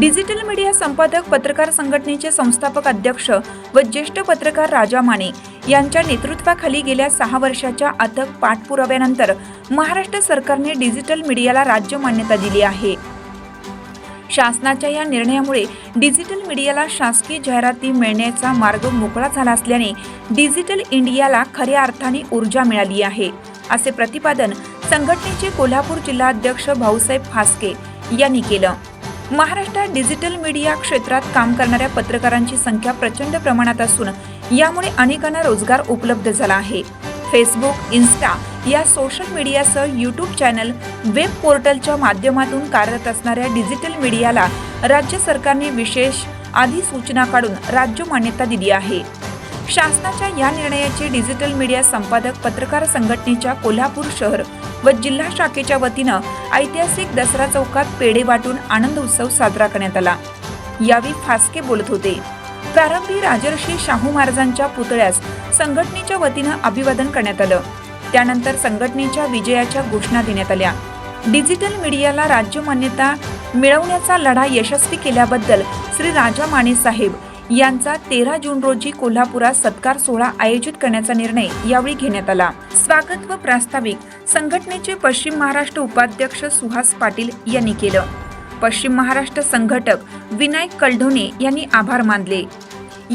Digital media संपादक पत्रकार संघटनेचे संस्थापक अध्यक्ष व ज्येष्ठ पत्रकार राजा माने यांच्या नेतृत्वाखाली गेल्या सहा वर्षाच्या अथक पाठपुराव्यानंतर महाराष्ट्र सरकारने डिजिटल मीडियाला राज्य मान्यता दिली आहे. शासनाच्या या निर्णयामुळे डिजिटल मीडियाला शासकीय जाहिराती मिळण्याचा मार्ग मोकळा झाला असल्याने डिजिटल इंडियाला खऱ्या अर्थाने ऊर्जा मिळाली आहे असे प्रतिपादन संघटनेचे कोल्हापूर जिल्हाध्यक्ष भाऊसाहेब फासके यांनी केलं. महाराष्ट्रात डिजिटल मीडिया क्षेत्रात काम करणाऱ्या पत्रकारांची संख्या प्रचंड प्रमाणात असून यामुळे अनेकांना रोजगार उपलब्ध झाला आहे. फेसबुक इन्स्टा या सोशल मीडियासह यूट्यूब चॅनल वेब पोर्टलच्या माध्यमातून कार्यरत असणाऱ्या डिजिटल मीडियाला राज्य सरकारने विशेष अधिसूचना काढून राज्य मान्यता दिली आहे. शासनाच्या या निर्णयाचे डिजिटल मीडिया संपादक पत्रकार संघटनेच्या कोल्हापूर शहर व जिल्हा शाखेच्या वतीनं ऐतिहासिक दसरा चौकात पेढे वाटून आनंद उत्सव साजरा करण्यात आला. यावेळी फासके बोलत होते. प्रारंभी राजर्षी शाहू महाराजांच्या पुतळ्यास संघटनेच्या वतीनं अभिवादन करण्यात आलं. त्यानंतर संघटनेच्या विजयाच्या घोषणा देण्यात आल्या. डिजिटल मीडियाला राज्य मान्यता मिळवण्याचा लढा यशस्वी केल्याबद्दल श्री राजा माने साहेब यांचा तेरा जून रोजी कोल्हापुरात सत्कार सोहळा आयोजित करण्याचा निर्णय यावेळी घेण्यात आला. स्वागत व प्रास्ताविक संघटनेचे पश्चिम महाराष्ट्र उपाध्यक्ष सुहास पाटील यांनी केलं. पश्चिम महाराष्ट्र संघटक विनायक कलढोणे यांनी आभार मानले.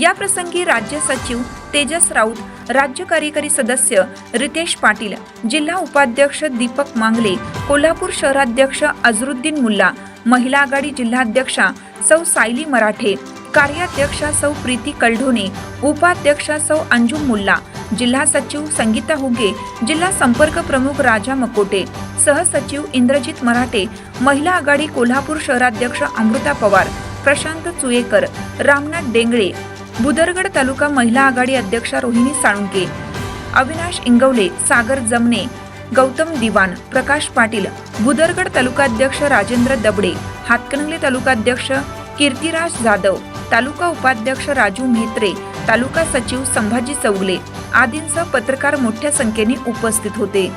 या प्रसंगी राज्य सचिव तेजस राऊत राज्य कार्यकारी सदस्य रितेश पाटील जिल्हा उपाध्यक्ष दीपक मांगले कोल्हापूर शहराध्यक्ष अझरुद्दीन मुल्ला महिला आघाडी जिल्हाध्यक्षा सौ सायली मराठे कार्याध्यक्षा सौ प्रीती कलढोणे उपाध्यक्षा सौ अंजुम मुल्ला जिल्हा सचिव संगीता हुगे जिल्हा संपर्क प्रमुख राजा मकोटे सहसचिव इंद्रजित मराठे महिला आघाडी कोल्हापूर शहराध्यक्ष अमृता पवार प्रशांत चुयेकर रामनाथ डेंगळे बुदरगड तालुका महिला आघाडी अध्यक्षा रोहिणी साळुंके अविनाश इंगवले सागर जमने गौतम दिवान प्रकाश पाटील बुदरगड तालुकाध्यक्ष राजेंद्र दबडे हातकणंगले तालुकाध्यक्ष कीर्तिराज जाधव तालुका उपाध्यक्ष राजू म्हेत्रे तालुका सचिव संभाजी चौगले आदींसह पत्रकार मोठ्या संख्येने उपस्थित होते.